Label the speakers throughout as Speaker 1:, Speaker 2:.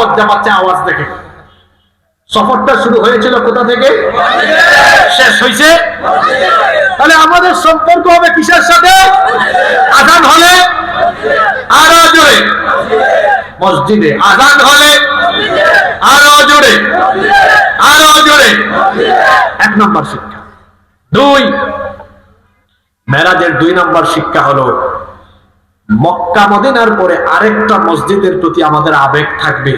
Speaker 1: লজ্জা পাচ্ছে আওয়াজ দেখে। সফরটা শুরু হয়েছিল কোথা থেকে? শেষ হয়েছে? তাহলে আমাদের সম্পর্ক হবে কিসের সাথে? আজান হলে? আরও জোরে। মসজিদে আজান হলে? আরও জোরে। আরও জোরে। এক নম্বর শিক্ষা। দুই, মেরাজের দুই নম্বর শিক্ষা হলো মক্কা মদিনার পরে আরেকটা মসজিদের প্রতি আমাদের আবেগ থাকবে।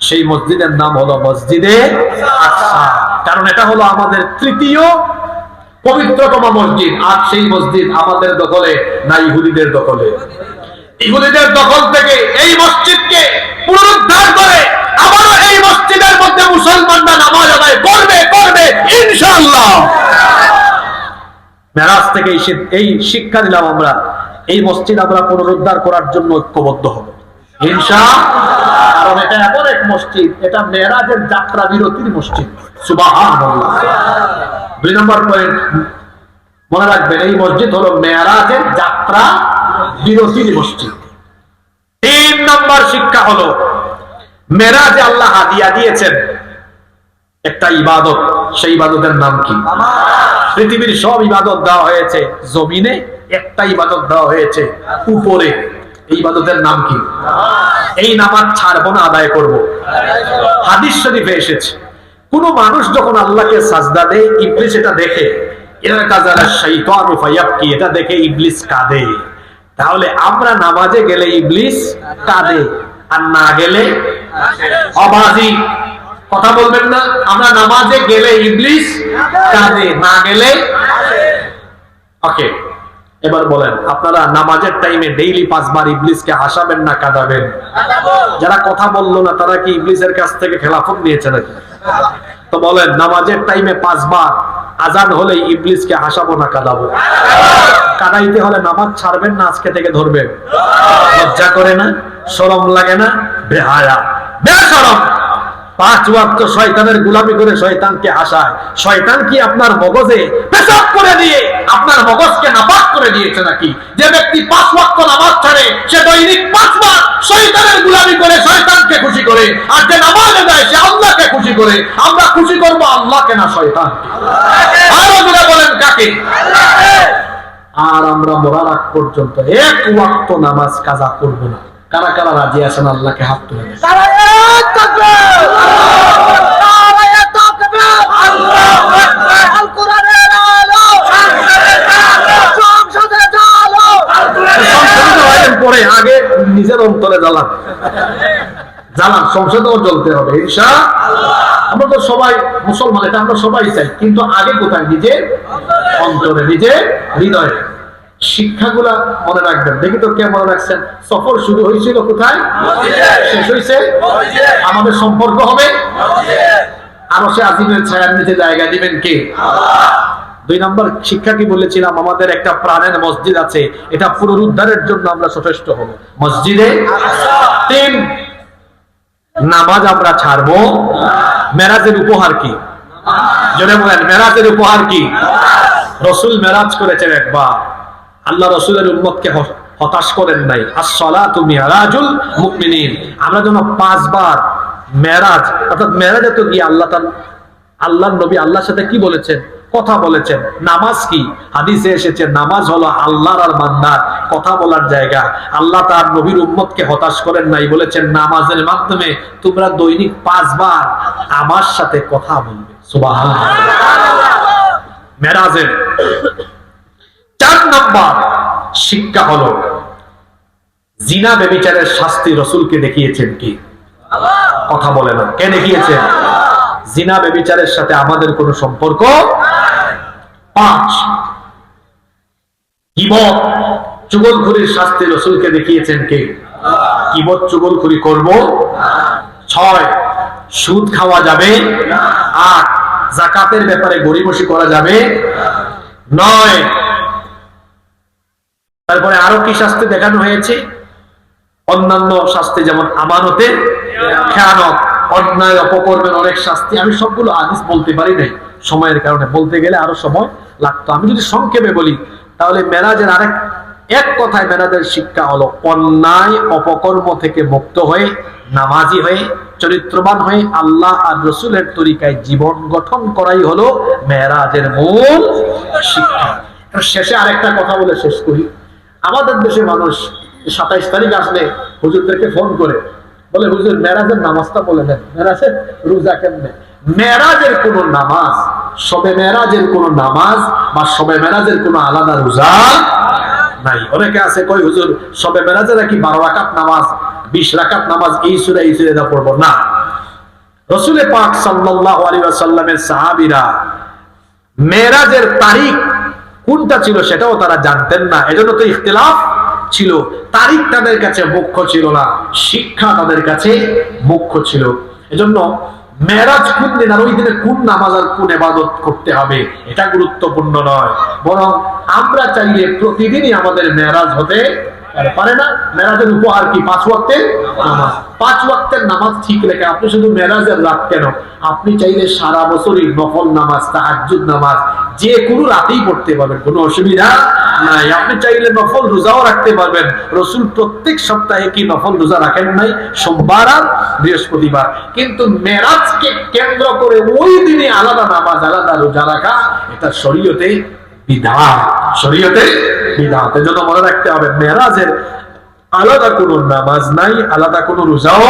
Speaker 1: সেই মসজিদের নাম হলো মসজিদে কারণ এটা হলো আমাদের তৃতীয় পবিত্রতম মসজিদ। আর সেই মসজিদ আমাদের দখলে না ইহুদিদের দখলে। ইহুদিদের দখল থেকে এই মসজিদকে পুনরুদ্ধার করে আবারও এই মসজিদের মধ্যে মুসলমানরা নামাজ আদায় করবে করবে, ইনশাআল্লাহ। মেরাজ থেকে এই শিক্ষা দিলাম আমরা। এই মসজিদ আমরা পুনরুদ্ধার করার জন্য ঐক্যবদ্ধ হব। হিংসা কারণ এটা এমন এক মসজিদ, এটা মেরাজের যাত্রা বিরতির মসজিদ। সুবাহান দুই নম্বর পয়েন্ট মনে রাখবেন, এই মসজিদ হলো মেয়ারাজের যাত্রা বিরতির মসজিদ। তিন নম্বর শিক্ষা হলো মেরাজে আল্লাহ হাদিয়া দিয়েছেন। একটা ইবাদত, সেই ইবাদতের নাম কি? পৃথিবীর সব ইবাদত দেওয়া হয়েছে জমিনে একটা ইবাদত দেওয়া হয়েছে উপরে। এই ইবাদতের নাম কি? এই নামাজ ছাড়বো না আদায় করব। হাদিস শরীফে এসেছে কোন মানুষ যখন আল্লাহকে সাজদা দেয় ইবলিস এটা দেখে এটা দেখে ইবলিস কাঁদে। তাহলে আমরা নামাজে গেলে ইবলিস কাঁদে আর না গেলে অবাজি কথা বলবেন না আমরা নামাজে গেলে ইবলিস কাঁদে না গেলে ওকে। এবার বলেন, আপনারা নামাজের টাইমে ডেইলি পাঁচবার ইবলিসকে হাসাবেন না কাঁদাবেন? যারা কথা বলল না, তারা কি ইবলিসের কাছ থেকে খেলাফত নিয়েছে নাকি? তো বলেন, নামাজের টাইমে পাঁচবার আজান হলে ইবলিসকে হাসাবো না কাঁদাবো? কাদাইতে হলে নামাজ ছাড়বেন না, আজকে থেকে ধরবেন? লজ্জা করে না, শরম লাগে না? বেহায়া। বেসরম পাঁচ ওয়াক্ত শয়তানের গুলামি করে শয়তানকে হাসায়। শয়তান কি আপনার মগজে পেশাব করে দিয়ে আপনার মগজকে নাপাক করে দিয়েছে নাকি? যে ব্যক্তি পাঁচ ওয়াক্ত নামাজ ছাড়ে, সে দৈনিক পাঁচবার শয়তানের গুলামি করে শয়তানকে খুশি করে। আর যে নামাজে দেয় সে আল্লাহকে খুশি করে। আমরা খুশি করব আল্লাহকে না শয়তানকে। আরও জুড়ে বলেন কাকে? আর আমরা মরার আগ পর্যন্ত এক ওয়াক্ত নামাজ কাজা করব না। কারা কারা রাজি আছেন আল্লাহকে হাত তুলে দেন। জ্বালান। জ্বালান, সংসদেও জ্বলতে হবে ঈশা আমরা তো সবাই মুসলমান, এটা আমরা সবাই চাই। কিন্তু আগে কোথায়? নিজে? অন্তরে, নিজে হৃদয়ে। শিক্ষাগুলা মনে রাখবেন। দেখি তো কে মনে রাখছেন? সফর শুরু হয়েছিল কোথায়? শেষ হয়েছে? আমাদের সম্পর্ক হবে? আরও সে আজিমের ছায়ার নিচে জায়গা দিবেন কে? দুই নম্বর, শিক্ষা কি বলেছিলাম? আমাদের একটা প্রাণের মসজিদ আছে, এটা পুনরুদ্ধারের জন্য আমরা সচেষ্ট হব। মসজিদে তিন নামাজ আমরা ছাড়বো। মেরাজের উপহার কি? জনে বলেন, মেরাজের উপহার কি? রসুল মেরাজ করেছেন একবার। আল্লাহ রসুলের উম্মতকে হতাশ করেন নাই। আসলা তুমি মেরাজুল মুকমিনিন আমরা যেন পাঁচবার মেরাজ, অর্থাৎ মেরাজে তো গিয়ে আল্লাহ তার আল্লাহর নবী আল্লাহর সাথে কি বলেছেন? কথা বলেছেন। নামাজ কি? হাদিসে এসেছে নামাজ হলো আল্লাহর আর বান্দার কথা বলার জায়গা। আল্লাহ তার নবীর উম্মতকে হতাশ করেন নাই বলেছেন নামাজের মাধ্যমে তোমরা দৈনিক পাঁচবার আমার সাথে কথা বলবে। সুবহানাল্লাহ। মেরাজের চার নম্বর শিক্ষা হলো জিনা বেবিচারের শাস্তি রসুলকে দেখিয়েছেন কি? কথা বলে না। কে দেখিয়েছেন জিনা বেবিচারের সাথে আমাদের কোনো সম্পর্ক পাঁচ। কিবত চুগলখুরির শাস্তি রসুলকে দেখিয়েছেন কে? কিবত চুগলখুরি করব? ছয়, সুদ খাওয়া যাবে? আট, জাকাতের ব্যাপারে গরিবসি করা যাবে? নয়, তারপরে আরও কি শাস্তি দেখানো হয়েছে? অন্যান্য শাস্তি যেমন আমানতে, খেয়ানত। অন্যায় অপকর্মের অনেক শাস্তি আমি সবগুলো আদিস বলতে পারি নাই। সময়ের কারণে বলতে গেলে আরও সময় লাগতো। আমি যদি সংক্ষেপে বলি তাহলে মেরাজের আরেক এক কথায় মেরাজের শিক্ষা হলো অন্যায় অপকর্ম থেকে মুক্ত হয়ে নামাজি হয়ে চরিত্রবান হয়ে আল্লাহ আর রসুলের তরিকায় জীবন গঠন করাই হলো মেরাজের মূল শিক্ষা। শেষে আরেকটা কথা বলে শেষ করি। আমাদের দেশে মানুষ সাতাইশ তারিখ আসলে হুজুরদেরকে ফোন করে বলে, হুজুর, মেরাজের নামাজটা বলে দেন মেরাজের রোজা কেমনে? মেরাজের কোন নামাজ, সবে মেরাজের কোন নামাজ বা সবে মেরাজের কোন আলাদা রোজা নাই। অনেকে আছে কই হুজুর, সবে মেরাজে নাকি বারো রাকাত নামাজ, বিশ রাকাত নামাজ, এই সুরে এই সুরে দা পড়ব? না। রসুলে পাক সাল্লাল্লাহু আলাইহি ওয়াসাল্লামের সাহাবীরা মেরাজের তারিখ কোনটা ছিল সেটাও তারা জানতেন না। এজন্য তো ইখতিলাফ ছিল, তারিখ তাদের কাছে মুখ্য ছিল না, শিক্ষা তাদের কাছে মুখ্য ছিল। এজন্য মেরাজ কোন দিন আর ওই দিনে কোন নামাজ আর কোন এবাদত করতে হবে, এটা গুরুত্বপূর্ণ নয়। বরং আমরা চাইলে প্রতিদিনই আমাদের মেরাজ হতে পারে। পারে না? মেরাজের উপহার কি? পাঁচ ওয়াক্তের নামাজ। পাঁচ ওয়াক্তের নামাজ ঠিক রেখে আপনি শুধু মেরাজের রাত কেন? আপনি চাইলে সারা বছরই নফল নামাজ, তাহাজ্জুদ নামাজ, যে কোনো রাতেই পড়তে পারবেন। কোনো অসুবিধা নাই। আপনি চাইলে নফল রোজাও রাখতে পারবেন। রসুল প্রত্যেক সপ্তাহে কি নফল রোজা রাখেন নাই? সোমবার আর বৃহস্পতিবার। কিন্তু মেরাজকে কেন্দ্র করে ওই দিনে আলাদা নামাজ, আলাদা রোজা রাখা, এটা শরীয়তে বিধান শরীয়তে বিধান এজন্য মনে রাখতে হবে, মেরাজের আলাদা কোনো নামাজ নাই, আলাদা কোনো রোজাও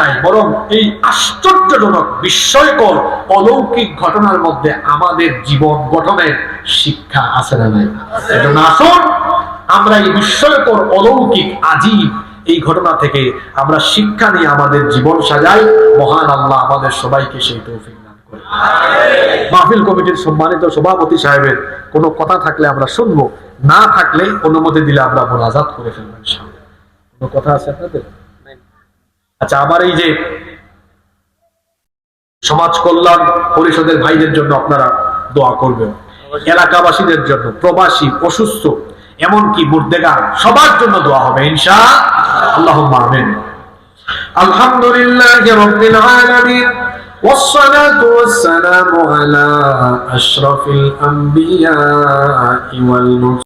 Speaker 1: নাই। বরং এই আশ্চর্যজনক, বিস্ময়কর, অলৌকিক ঘটনার মধ্যে আমাদের জীবন গঠনের শিক্ষা আছে না নাই? এজন্য আসুন, আমরা এই বিস্ময়কর, অলৌকিক, আজীব এই ঘটনা থেকে আমরা শিক্ষা নিয়ে আমাদের জীবন সাজাই। মহান আল্লাহ আমাদের সবাইকে সেই তৌফিক মাহফিল কমিটির সম্মানিত সভাপতি সাহেবের কোনো কথা থাকলে আমরা শুনব না থাকলে অনুমতি দিলে আমরা মোনাজাত করে ফেলব কোনো কথা আছে আপনাদের? আচ্ছা আমার এই যে সমাজ কল্যাণ পরিষদের ভাইদের জন্য আপনারা দোয়া করবেন। এলাকাবাসীদের জন্য প্রবাসী অসুস্থ এমনকি মুর্দেগার সবার জন্য দোয়া হবে ইনশা আল্লাহ আমিন। والصلاة والسلام على أشرف الأنبياء والمرسلين.